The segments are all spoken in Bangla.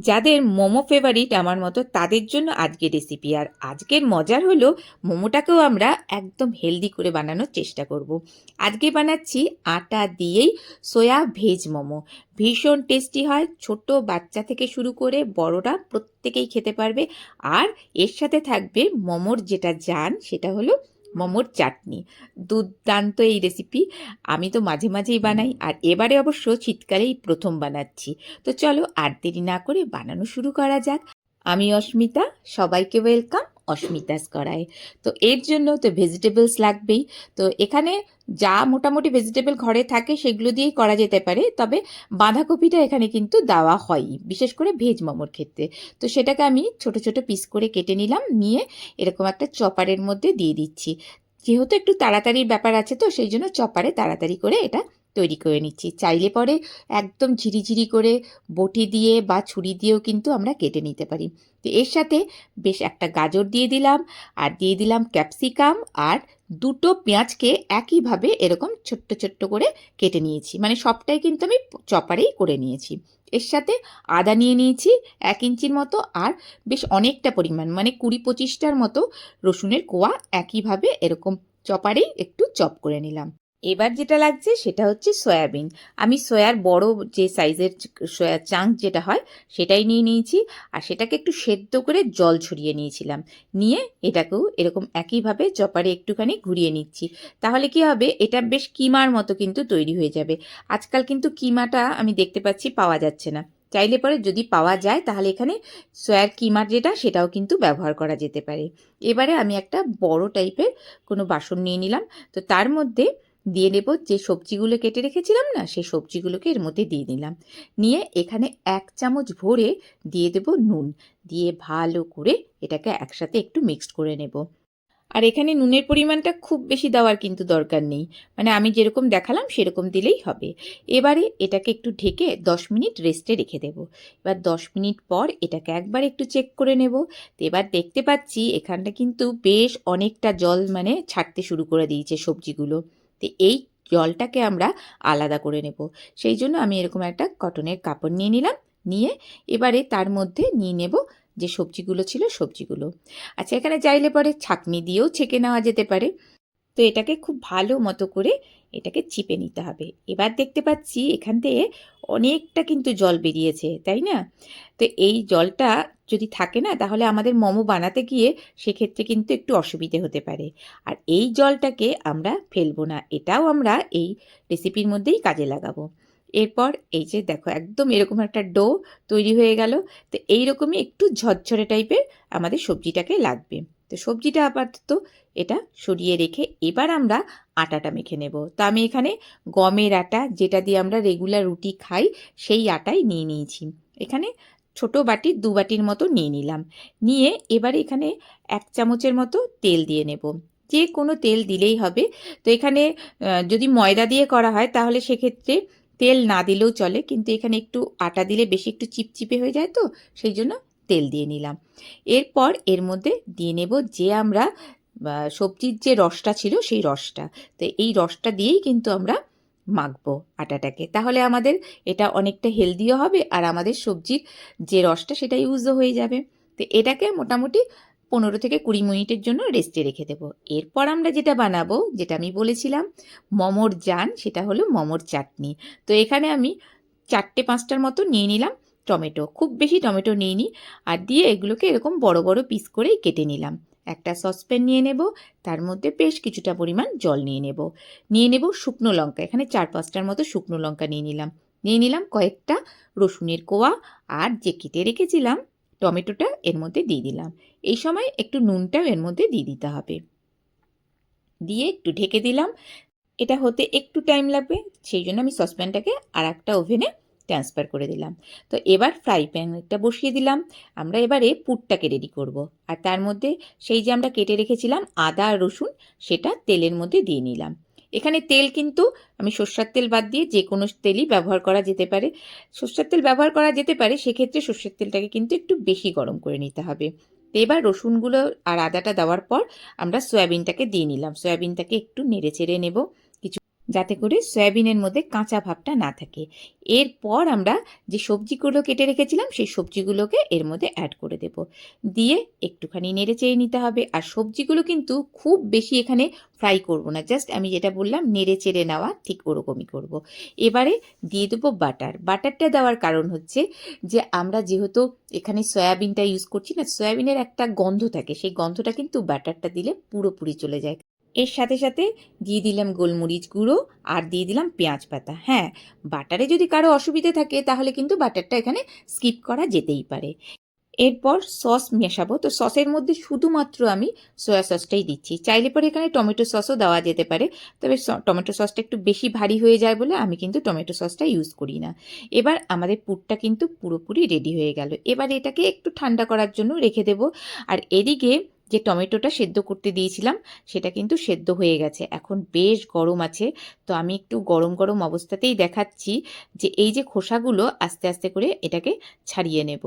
যাদের মোমো ফেভারিট আমার মতো, তাদের জন্য আজকের রেসিপি আর আজকের মজার হলো, মোমোটাকেও আমরা একদম হেলদি করে বানানোর চেষ্টা করব। আজকে বানাচ্ছি আটা দিয়েই সোয়া ভেজ মোমো। ভীষণ টেস্টি হয়, ছোট বাচ্চা থেকে শুরু করে বড়রা প্রত্যেকেই খেতে পারবে। আর এর সাথে থাকবে মোমোর যেটা জান, সেটা হলো মোমোর চাটনি। দুর্দান্ত এই রেসিপি আমি তো মাঝে মাঝেই বানাই আর এবারে অবশ্য শীতকালেই প্রথম বানাচ্ছি। তো চলো আর দেরি না করে বানানো শুরু করা যাক। আমি অস্মিতা সবাইকে ওয়েলকাম অস্মিতাস করায়। তো এর জন্য তো ভেজিটেবলস লাগবেই। তো এখানে যা মোটামুটি ভেজিটেবল ঘরে থাকে সেগুলো দিয়েই করা যেতে পারে। তবে বাঁধাকপিটা এখানে কিন্তু দেওয়া হয়ই, বিশেষ করে ভেজ মোমোর ক্ষেত্রে। তো সেটাকে আমি ছোট ছোট পিস করে কেটে নিলাম, নিয়ে এরকম একটা চপারের মধ্যে দিয়ে দিচ্ছি। যেহেতু একটু তাড়াতাড়ির ব্যাপার আছে তো, সেই জন্য চপারে তাড়াতাড়ি করে এটা তৈরি করে নিচ্ছি। চাইলে পরে একদম ঝিরিঝিরি করে বটি দিয়ে বা ছুরি দিয়েও কিন্তু আমরা কেটে নিতে পারি। তো এর সাথে বেশ একটা গাজর দিয়ে দিলাম, আর দিয়ে দিলাম ক্যাপসিকাম, আর দুটো পেঁয়াজকে একইভাবে এরকম ছোট্ট ছোট্ট করে কেটে নিয়েছি। মানে সবটাই কিন্তু আমি চপারেই করে নিয়েছি। এর সাথে আদা নিয়ে নিয়েছি এক ইঞ্চির মতো, আর বেশ অনেকটা পরিমাণ মানে কুড়ি পঁচিশটার মতো রসুনের কোয়া একইভাবে এরকম চপারেই একটু চপ করে নিলাম। এবার যেটা লাগছে সেটা হচ্ছে সয়াবিন। আমি সয়ার বড় যে সাইজের সয়া চাঙ্ক যেটা হয় সেটাই নিয়ে নিয়েছি আর সেটাকে একটু সেদ্ধ করে জল ছড়িয়ে নিয়েছিলাম। নিয়ে এটাকেও এরকম একইভাবে চপারে একটুখানি ঘুরিয়ে নিচ্ছি। তাহলে কি হবে? এটা বেশ কিমার মতো কিন্তু তৈরি হয়ে যাবে। আজকাল কিন্তু কিমাটা আমি দেখতে পাচ্ছি পাওয়া যাচ্ছে না। চাইলে পরে যদি পাওয়া যায় তাহলে এখানে সয়ার কিমার যেটা সেটাও কিন্তু ব্যবহার করা যেতে পারে। এবারে আমি একটা বড় টাইপের কোনো বাসন নিয়ে নিলাম। তো তার মধ্যে দিয়ে নেব যে সবজিগুলো কেটে রেখেছিলাম না, সেই সবজিগুলোকে এর মধ্যে দিয়ে নিলাম। নিয়ে এখানে এক চামচ ভরে দিয়ে দেব নুন। দিয়ে ভালো করে এটাকে একসাথে একটু মিক্সড করে নেব। আর এখানে নুনের পরিমাণটা খুব বেশি দেওয়ার কিন্তু দরকার নেই। মানে আমি যেরকম দেখালাম, সেরকম দিলেই হবে। এবারে এটাকে একটু ঢেকে দশ মিনিট রেস্টে রেখে দেব। এবার দশ মিনিট পর এটাকে একবার একটু চেক করে নেব। তো এবার দেখতে পাচ্ছি, এখানটা কিন্তু বেশ অনেকটা জল মানে ছাড়তে শুরু করে দিয়েছে সবজিগুলো। তো এই জলটাকে আমরা আলাদা করে নেব। সেই জন্য আমি এরকম একটা কটনের কাপড় নিয়ে নিলাম, নিয়ে এবারে তার মধ্যে নিয়ে নেব যে সবজিগুলো ছিল সবজিগুলো। আচ্ছা এখানে চাইলে পরে ছাকনি দিয়েও ছেঁকে নেওয়া যেতে পারে। তো এটাকে খুব ভালো মতো করে এটাকে চিপে নিতে হবে। এবার দেখতে পাচ্ছি এখান থেকে অনেকটা কিন্তু জল বেরিয়েছে, তাই না? তো এই জলটা যদি থাকে না, তাহলে আমাদের মোমো বানাতে গিয়ে সেক্ষেত্রে কিন্তু একটু অসুবিধে হতে পারে। আর এই জলটাকে আমরা ফেলব না, এটাও আমরা এই রেসিপির মধ্যেই কাজে লাগাবো। এরপর এই যে দেখো, একদম এরকম একটা ডো তৈরি হয়ে গেল। তো এইরকমই একটু ঝরঝরে টাইপের আমাদের সবজিটাকে লাগবে। তো সবজিটা আপাতত এটা সরিয়ে রেখে এবার আমরা আটাটা মেখে নেব। তো আমি এখানে গমের আটা, যেটা দিয়ে আমরা রেগুলার রুটি খাই, সেই আটাই নিয়ে নিয়েছি। এখানে ছোট বাটির দু বাটির মতো নিয়ে নিলাম। নিয়ে এবার এখানে এক চামচের মতো তেল দিয়ে নেব। যে কোনো তেল দিলেই হবে। তো এখানে যদি ময়দা দিয়ে করা হয়, তাহলে সেক্ষেত্রে তেল না দিলেও চলে। কিন্তু এখানে একটু আটা দিলে বেশি একটু চিপচিপে হয়ে যায় তো, সেই জন্য তেল দিয়ে নিলাম। এরপর এর মধ্যে দিয়ে নেব যে আমরা সবজির যে রসটা ছিল সেই রসটা। তো এই রসটা দিয়েই কিন্তু আমরা মাখবো আটাটাকে। তাহলে আমাদের এটা অনেকটা হেলদিও হবে আর আমাদের সবজির যে রসটা সেটা ইউজও হয়ে যাবে। তো এটাকে মোটামুটি পনেরো থেকে কুড়ি মিনিটের জন্য রেস্টে রেখে দেবো। এরপর আমরা যেটা বানাবো, যেটা আমি বলেছিলাম, মমর জান, সেটা হলো মমর চাটনি। তো এখানে আমি চারটে পাঁচটার মতো নিয়ে নিলাম। টমেটো, খুব বেশি টমেটো নিইনি। আর দিয়ে এগুলোকে এরকম বড় বড় পিস করেই কেটে নিলাম। একটা সসপ্যান নিয়ে নেব, তার মধ্যে বেশ কিছুটা পরিমাণ জল নিয়ে নেব। নিয়ে নেব শুকনো লঙ্কা, এখানে চার পাঁচটার মতো শুকনো লঙ্কা নিয়ে নিলাম। নিয়ে নিলাম কয়েকটা রসুনের কোয়া আর যে কেটে রেখেছিলাম টমেটোটা এর মধ্যে দিয়ে দিলাম। এই সময় একটু নুনটাও এর মধ্যে দিয়ে দিতে হবে। দিয়ে একটু ঢেকে দিলাম। এটা হতে একটু টাইম লাগবে, সেই জন্য আমি সসপ্যানটাকে আর একটা ওভেনে ট্রান্সফার করে দিলাম। তো এবার ফ্রাই প্যানটা বসিয়ে দিলাম। আমরা এবারে পুরটাকে রেডি করব। আর তার মধ্যে সেই যে আমরা কেটে রেখেছিলাম আদা আর রসুন, সেটা তেলের মধ্যে দিয়ে নিলাম। এখানে তেল কিন্তু আমি সর্ষার তেল বাদ দিয়ে যে কোনো তেলই ব্যবহার করা যেতে পারে। সর্ষের তেল ব্যবহার করা যেতে পারে, সেক্ষেত্রে সর্ষের তেলটাকে কিন্তু একটু বেশি গরম করে নিতে হবে। তো এবার রসুনগুলো আর আদাটা দেওয়ার পর আমরা সয়াবিনটাকে দিয়ে নিলাম। সয়াবিনটাকে একটু নেড়ে চেড়ে নেব। যাতে করে সয়াবিনের মধ্যে কাঁচা ভাবটা না থাকে। এরপর আমরা যে সবজিগুলো কেটে রেখেছিলাম, সেই সবজিগুলোকে এর মধ্যে অ্যাড করে দেব। দিয়ে একটুখানি নেড়ে চেড়ে নিতে হবে। আর সবজিগুলো কিন্তু খুব বেশি এখানে ফ্রাই করব না। জাস্ট আমি যেটা বললাম, নেড়ে চেড়ে নেওয়া, ঠিক ওরকমই করব। এবারে দিয়ে দেবো বাটার বাটারটা দেওয়ার কারণ হচ্ছে যে আমরা যেহেতু এখানে সয়াবিনটা ইউজ করছি না, সয়াবিনের একটা গন্ধ থাকে। সেই গন্ধটা কিন্তু বাটারটা দিলে পুরোপুরি চলে যায়। এর সাথে সাথে দিয়ে দিলাম গোলমরিচ গুঁড়ো আর দিয়ে দিলাম পেঁয়াজ পাতা। হ্যাঁ বাটারে যদি কারও অসুবিধে থাকে তাহলে কিন্তু বাটারটা এখানে স্কিপ করা যেতেই পারে। এরপর সস মেশাবো। তো সসের মধ্যে শুধুমাত্র আমি সয়া সসটাই দিচ্ছি। চাইলে পরে এখানে টমেটো সসও দেওয়া যেতে পারে। তবে টমেটো সসটা একটু বেশি ভারী হয়ে যায় বলে আমি কিন্তু টমেটো সসটা ইউজ করি না। এবার আমাদের পুরটা কিন্তু পুরোপুরি রেডি হয়ে গেল। এবার এটাকে একটু ঠান্ডা করার জন্য রেখে দেবো। আর এদিকে যে টমেটোটা সেদ্ধ করতে দিয়েছিলাম, সেটা কিন্তু সেদ্ধ হয়ে গেছে। এখন বেশ গরম আছে, তো আমি একটু গরম গরম অবস্থাতেই দেখাচ্ছি যে এই যে খোসাগুলো আস্তে আস্তে করে এটাকে ছাড়িয়ে নেব।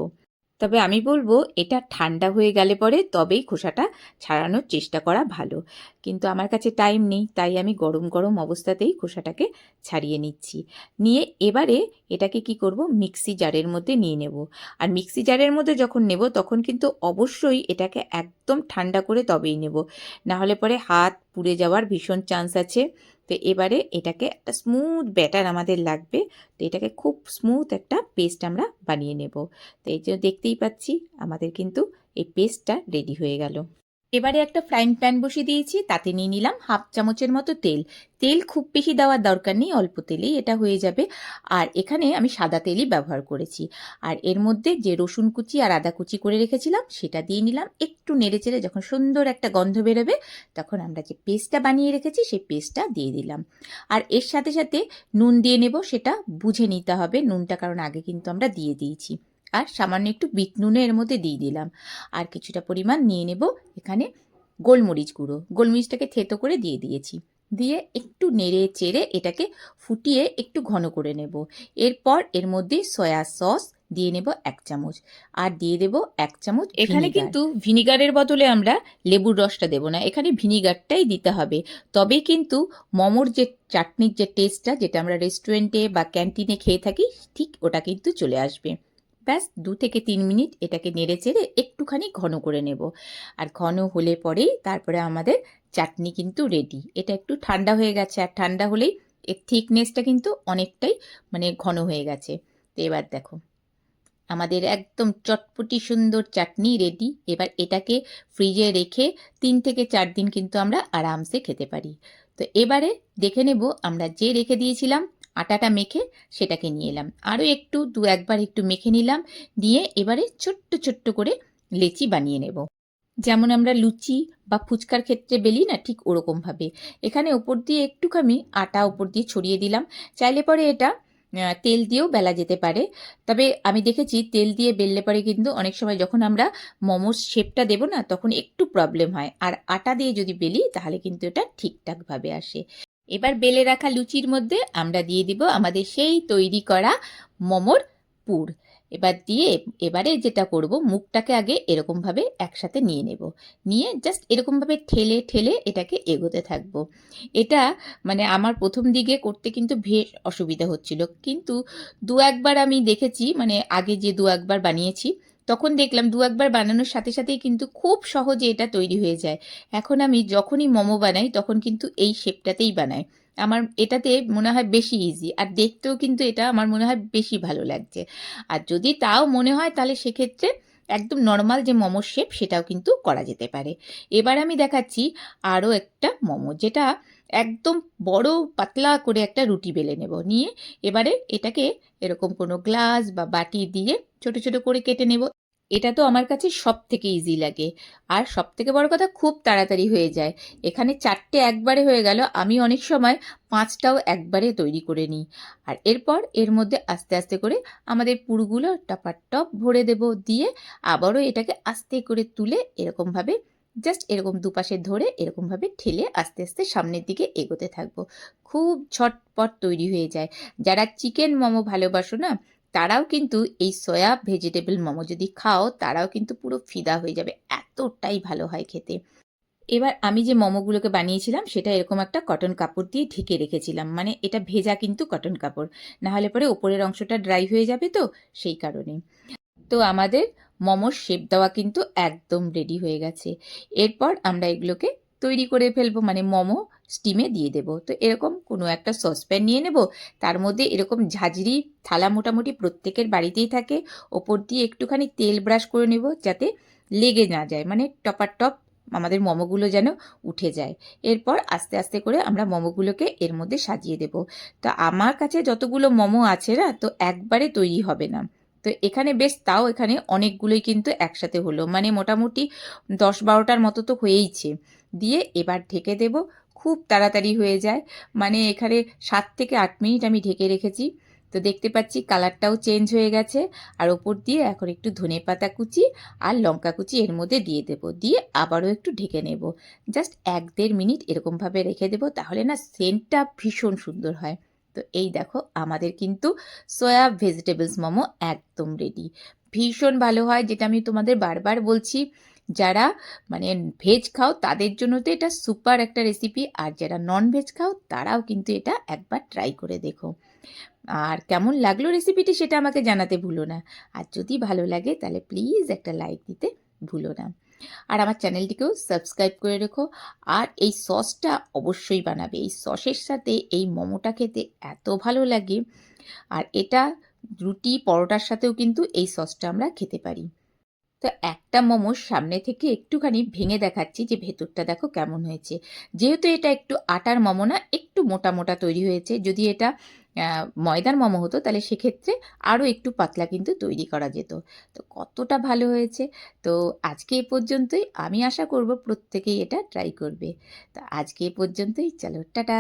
তবে আমি বলব, এটা ঠান্ডা হয়ে গেলে পরে তবেই খোসাটা ছাড়ানোর চেষ্টা করা ভালো। কিন্তু আমার কাছে টাইম নেই, তাই আমি গরম গরম অবস্থাতেই খোসাটাকে ছাড়িয়ে নিচ্ছি। নিয়ে এবারে এটাকে কি করব? মিক্সি জারের মধ্যে নিয়ে নেব। আর মিক্সি জারের মধ্যে যখন নেব, তখন কিন্তু অবশ্যই এটাকে একদম ঠান্ডা করে তবেই নেব। না হলে পরে হাত পুড়ে যাওয়ার ভীষণ চান্স আছে। তো এবারে এটাকে একটা স্মুথ ব্যাটার আমাদের লাগবে। তো এটাকে খুব স্মুথ একটা পেস্ট আমরা বানিয়ে নেব। তো এই যে দেখতেই পাচ্ছি, আমাদের কিন্তু এই পেস্টটা রেডি হয়ে গেল। এবারে একটা ফ্রাইং প্যান বসিয়ে দিয়েছি, তাতে নিয়ে নিলাম হাফ চামচের মতো তেল। তেল খুব বেশি দেওয়ার দরকার নেই, অল্প তেলেই এটা হয়ে যাবে। আর এখানে আমি সাদা তেলই ব্যবহার করেছি। আর এর মধ্যে যে রসুন কুচি আর আদা কুচি করে রেখেছিলাম, সেটা দিয়ে নিলাম। একটু নেড়ে চেড়ে যখন সুন্দর একটা গন্ধ বেরোবে, তখন আমরা যে পেস্টটা বানিয়ে রেখেছি, সেই পেস্টটা দিয়ে দিলাম। আর এর সাথে সাথে নুন দিয়ে নেব, সেটা বুঝে নিতে হবে। নুনটা কারণ আগে কিন্তু আমরা দিয়ে দিয়েছি। আর সামান্য একটু বিট নুনে এর মধ্যে দিয়ে দিলাম। আর কিছুটা পরিমাণ নিয়ে নেব এখানে গোলমরিচ গুঁড়ো। গোলমরিচটাকে থেতো করে দিয়ে দিয়েছি। দিয়ে একটু নেড়ে চেড়ে এটাকে ফুটিয়ে একটু ঘন করে নেব। এরপর এর মধ্যে সয়া সস দিয়ে নেব এক চামচ। আর দিয়ে দেব এক চামচ এখানে কিন্তু ভিনিগারের বদলে আমরা লেবুর রসটা দেব না। এখানে ভিনিগারটাই দিতে হবে। তবেই কিন্তু মোমোর যে চাটনির যে টেস্টটা যেটা আমরা রেস্টুরেন্টে বা ক্যান্টিনে খেয়ে থাকি ঠিক ওটা কিন্তু চলে আসবে। ব্যাস দু থেকে তিন মিনিট এটাকে নেড়ে চেড়ে একটুখানি ঘন করে নেব। আর ঘন হলে পরেই তারপরে আমাদের চাটনি কিন্তু রেডি এটা একটু ঠান্ডা হয়ে গেছে, আর ঠান্ডা হলেই এর থিকনেসটা কিন্তু অনেকটাই মানে ঘন হয়ে গেছে। তো এবার দেখো, আমাদের একদম চটপটি সুন্দর চাটনি রেডি এবার এটাকে ফ্রিজে রেখে তিন থেকে চার দিন কিন্তু আমরা আরামসে খেতে পারি। তো এবারে দেখে নেব আমরা যে রেখে দিয়েছিলাম আটাটা মেখে সেটাকে নিয়ে এলাম। আরও একটু, দু একবার একটু মেখে নিলাম। দিয়ে এবারে ছোট্ট ছোট্ট করে লেচি বানিয়ে নেব। যেমন আমরা লুচি বা ফুচকার ক্ষেত্রে বেলি না ঠিক ওরকমভাবে। এখানে ওপর দিয়ে একটুখানি আটা ওপর দিয়ে ছড়িয়ে দিলাম। চাইলে পরে এটা তেল দিয়েও বেলা যেতে পারে। তবে আমি দেখেছি তেল দিয়ে বেললে পরে কিন্তু অনেক সময় যখন আমরা মোমোর শেপটা দেবো না, তখন একটু প্রবলেম হয়। আর আটা দিয়ে যদি বেলি, তাহলে কিন্তু এটা ঠিকঠাকভাবে আসে। এবার বেলে রাখা লুচির মধ্যে আমরা দিয়ে দিব আমাদের সেই তৈরি করা মোমোর পুর। এবার দিয়ে এবারে যেটা করব, মুখটাকে আগে এরকমভাবে একসাথে নিয়ে নেব। নিয়ে জাস্ট এরকমভাবে ঠেলে ঠেলে এটাকে এগোতে থাকব। এটা মানে আমার প্রথম দিকে করতে কিন্তু বেশ অসুবিধা হচ্ছিল। কিন্তু দু একবার আমি দেখেছি মানে আগে যে দু একবার বানিয়েছি তখন দেখলাম দু একবার বানানোর সাথে সাথেই কিন্তু খুব সহজে এটা তৈরি হয়ে যায়। এখন আমি যখনই মোমো বানাই, তখন কিন্তু এই শেপটাতেই বানাই। আমার এটাতে মনে হয় বেশি ইজি আর দেখতেও কিন্তু এটা আমার মনে হয় বেশি ভালো লাগছে। আর যদি তাও মনে হয়, তাহলে সেক্ষেত্রে একদম নর্মাল যে মোমোর শেপ সেটাও কিন্তু করা যেতে পারে। এবার আমি দেখাচ্ছি আরও একটা মোমো, যেটা একদম বড়, পাতলা করে একটা রুটি বেলে নেব। নিয়ে এবারে এটাকে এরকম কোনো গ্লাস বা বাটি দিয়ে ছোট ছোট করে কেটে নেব। এটা তো আমার কাছে সব থেকে ইজি লাগে। আর সব থেকে বড় কথা, খুব তাড়াতাড়ি হয়ে যায়। এখানে চারটে একবারে হয়ে গেল। আমি অনেক সময় পাঁচটাও একবারে তৈরি করে নিই। আর এরপর এর মধ্যে আস্তে আস্তে করে আমাদের পুরগুলো টপার টপ ভরে দেব। দিয়ে আবারও এটাকে আস্তে করে তুলে এরকমভাবে জাস্ট এরকম দুপাশে ধরে এরকমভাবে ঠেলে আস্তে আস্তে সামনের দিকে এগোতে থাকব। খুব ঝটপট তৈরি হয়ে যায়। যারা চিকেন মোমো ভালোবাসো না, তারাও কিন্তু এই সয়া ভেজিটেবল মোমো যদি খাও, তারাও কিন্তু পুরো ফিদা হয়ে যাবে। এতটাই ভালো হয় খেতে। এবার আমি যে মোমোগুলোকে বানিয়েছিলাম, সেটা এরকম একটা কটন কাপড় দিয়ে ঢেকে রেখেছিলাম। মানে এটা ভেজা কিন্তু কটন কাপড়। না হলে পরে ওপরের অংশটা ড্রাই হয়ে যাবে তো, সেই কারণে তো আমাদের মোমোর শেপ দেওয়া কিন্তু একদম রেডি হয়ে গেছে। এরপর আমরা এগুলোকে তৈরি করে ফেলব মানে মোমো স্টিমে দিয়ে দেব। তো এরকম কোনো একটা সসপ্যান নিয়ে নেব। তার মধ্যে এরকম ঝাঁঝরি থালা মোটামুটি প্রত্যেকের বাড়িতেই থাকে। ওপর দিয়ে একটুখানি তেল ব্রাশ করে নেব যাতে লেগে না যায় মানে টপার টপ আমাদের মোমোগুলো যেন উঠে যায়। এরপর আস্তে আস্তে করে আমরা মোমোগুলোকে এর মধ্যে সাজিয়ে দেব। তো আমার কাছে যতগুলো মোমো আছে না, তো একবারে তৈরি হবে না। তো এখানে বেশ, তাও এখানে অনেকগুলোই কিন্তু একসাথে হলো। মানে মোটামুটি দশ বারোটার মতো তো হয়েইছে। দিয়ে এবার ঢেকে দেব। খুব তাড়াতাড়ি হয়ে যায়। মানে এখানে সাত থেকে আট মিনিট আমি ঢেকে রেখেছি। তো দেখতে পাচ্ছি কালারটাও চেঞ্জ হয়ে গেছে। আর ওপর দিয়ে এখন একটু ধনে পাতা কুচি আর লঙ্কা কুচি এর মধ্যে দিয়ে দেবো। দিয়ে আবারও একটু ঢেকে নেব। জাস্ট এক দেড় মিনিট এরকমভাবে রেখে দেবো। তাহলে না সেন্টটা ভীষণ সুন্দর হয়। তো এই দেখো, আমাদের কিন্তু সয়া ভেজিটেবলস মোমো একদম রেডি ভীষণ ভালো হয়, যেটা আমি তোমাদের বারবার বলছি, যারা মানে ভেজ খাও, তাদের জন্য তো এটা সুপার একটা রেসিপি আর যারা নন ভেজ খাও, তারাও কিন্তু এটা একবার ট্রাই করে দেখো। আর কেমন লাগল রেসিপিটি সেটা আমাকে জানাতে ভুলো না। আর যদি ভালো লাগে, তাহলে প্লিজ একটা লাইক দিতে ভুলো না। আর আমার চ্যানেলটিকেও সাবস্ক্রাইব করে রেখো। আর এই সসটা অবশ্যই বানাবে। এই সসের সাথে এই মোমোটা খেতে এত ভালো লাগে। আর এটা রুটি পরোটার সাথেও কিন্তু এই সসটা আমরা খেতে পারি। তো একটা মোমোর সামনে থেকে একটুখানি ভেঙে দেখাচ্ছি যে ভেতরটা দেখো কেমন হয়েছে। যেহেতু এটা একটু আটার মোমো না, একটু মোটা মোটা তৈরি হয়েছে। যদি এটা ময়দার মোমো হতো, তাহলে সেক্ষেত্রে আরও একটু পাতলা কিন্তু তৈরি করা যেত। তো কতটা ভালো হয়েছে। তো আজকে এ পর্যন্তই। আমি আশা করব প্রত্যেকেই এটা ট্রাই করবে। তো আজকে এ পর্যন্তই। চলো, টাটা!